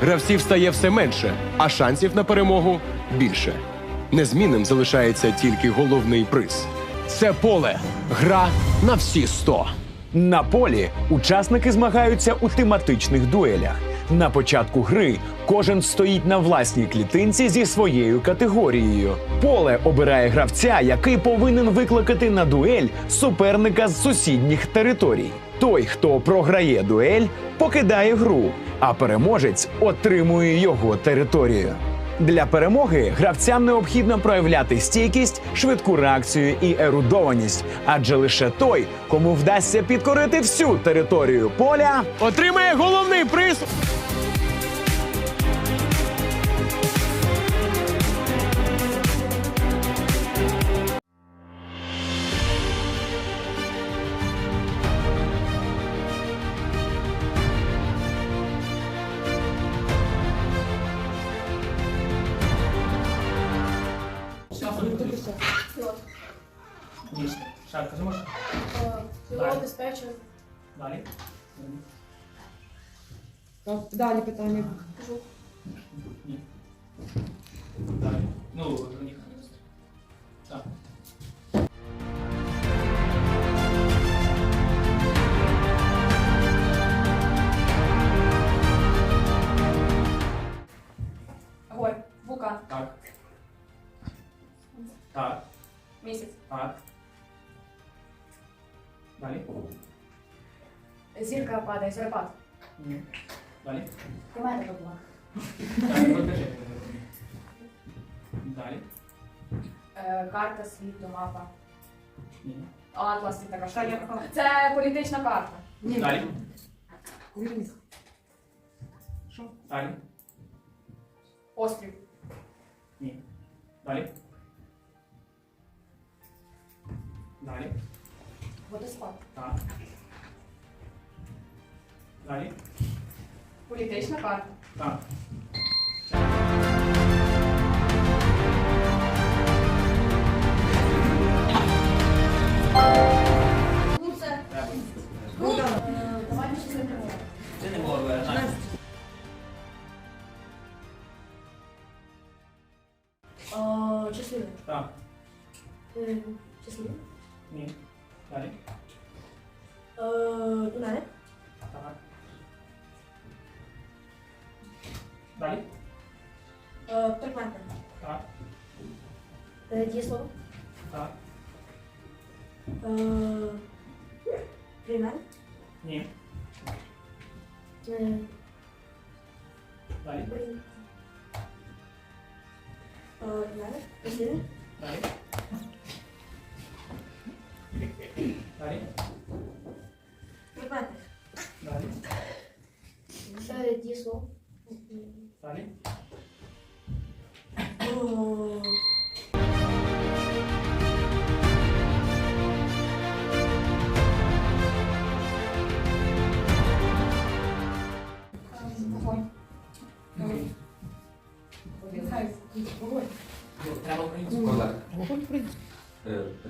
Гравців стає все менше, а шансів на перемогу більше. Незмінним залишається тільки головний приз. Це поле. Гра на всі 100. На полі учасники змагаються у тематичних дуелях. На початку гри кожен стоїть на власній клітинці зі своєю категорією. Поле обирає гравця, який повинен викликати на дуель суперника з сусідніх територій. Той, хто програє дуель, покидає гру, а переможець отримує його територію. Для перемоги гравцям необхідно проявляти стійкість, швидку реакцію і ерудованість, адже лише той, кому вдасться підкорити всю територію поля, Отримає головний приз. Шарка, зможеш? можеш? Пілот, диспетчер. Далі. Так, Далі питання. Ні. Далі. Ну, Зірка падає, зорепад. Ні. Далі. Кометика була. Так, покажи. Далі. Е, карта світу, мапа. Ні. Атлас і така штука. Це політична карта. Ні. Далі. Далі. Острів. Ні. Далі. Далі. Водоспад. Так. Далі. Політична карта. Так. Ну це. Треба. Ну, е, давайте щось не прямо. Це не було виражання. Щасливий. Так. Щасливий. Ні. Далі. У мене. Так. Далі. Прикметна. Так. Дієслово. Так. Приймен. Ні. Далі. Мене. Послідний. Далі. Далі. Е,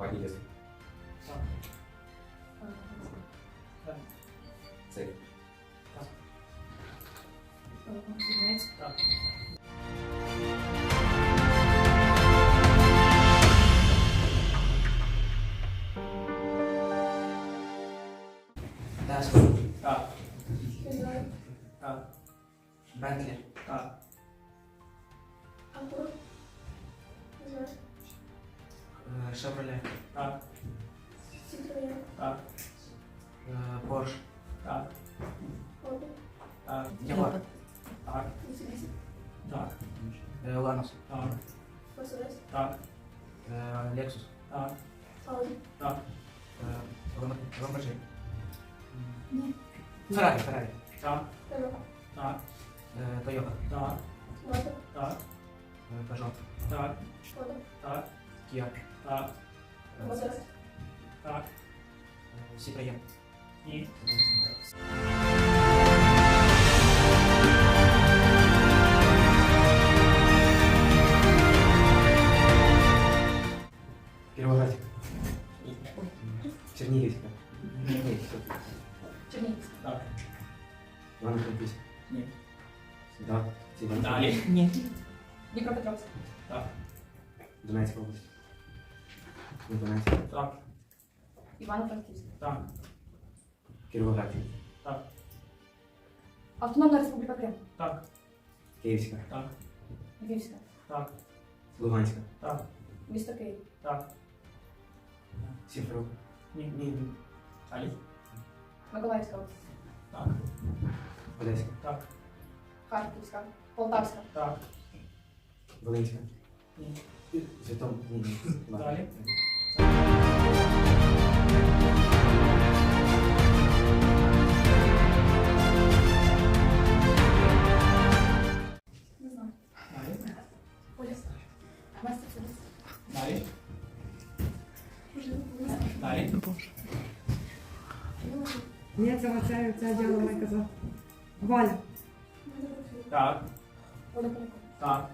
Why he just Шевроле, Так. Так. е, Порш, Так. Так. Ягуар, Так. Так. е, Ланос, Так. Так. е, Лексус, Так. Так. е, Лам- Ламборджині. Феррарі, Феррарі, Так. Так. е, Е, Тойота. Так. Лада. Так. Е, Пежо. Так. Шкода. Так. Кія. Так. Е, Мерседес. Так. е, Сітроєн. Ні. Кіровоградська. Чернігівська. Чернігівська. Так. Івано-Франківська. Ні. Да. Це Івано-Франківська. Далі. Ні. Дніпропетровська. Так. Донецька область. Не Донецька. Так. Івано-Франківська. Так. Кіровоградська. Так. Автономна Республіка Крим. Так. Київська. Так. Львівська. Так. Луганська. Так. Місто Київ. Так. Сімферополь. Ні. Ні. Далі. Миколаївська область. Так. Одеська. Так. Харківська. Полтавська. Так. Волинська. Ні. Святом. Ні, ні. Далі. Nie, co ma cel, cel działa Microsoft. Wola. Tak. Tak.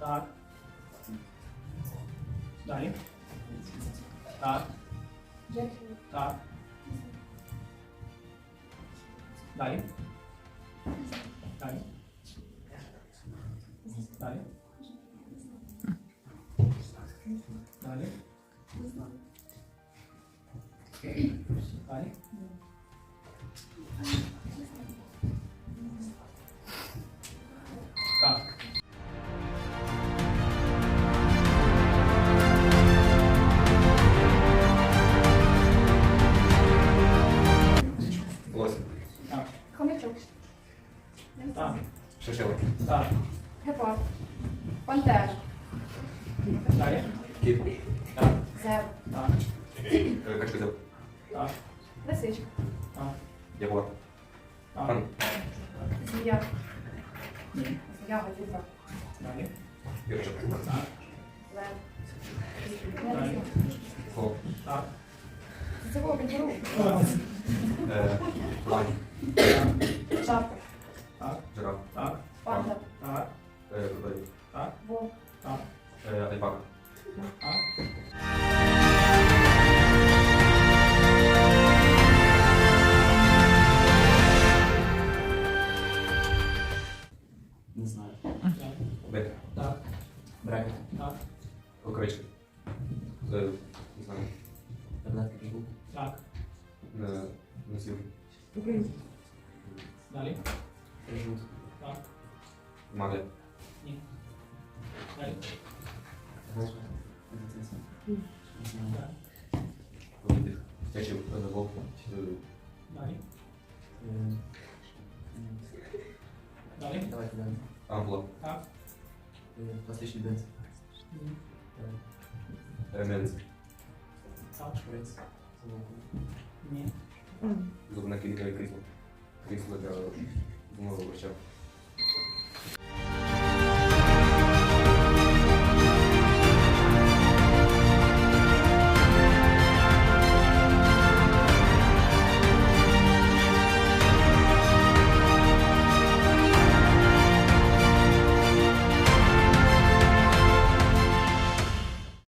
Tak. Dalej. Tak. Tak. Dalej. Dalej. Dalej. Dalej. Dalej. Е, Качкозел. Так. Лисичка. Так. Ягуар. Так. Пан. Змія. Ні. Змія гадюка. Далі. Юрчик. Так. Лев. Далі. Хлоп. Так. Це було кенгуру. Е, Лань. Шапка. Так. Жираф. Так. Панда. Так. Е, Крокодил. Так. Вовк. Так. Е, Альпака. Брекет. Так. Рукавичка. Е, Не знаю. Таблетки кігу. Так. Не, носів. Українська. Далі. Жут. Так. Маля. Ні. Далі. Так. Повітря. Стячив. Вовк. Далі. Далі. Давайте далі. Ампло. Так. Е, класични бенци. Ременци. Сачвец. Не. Зубна книга и е крисло. Крисло да го обръщава.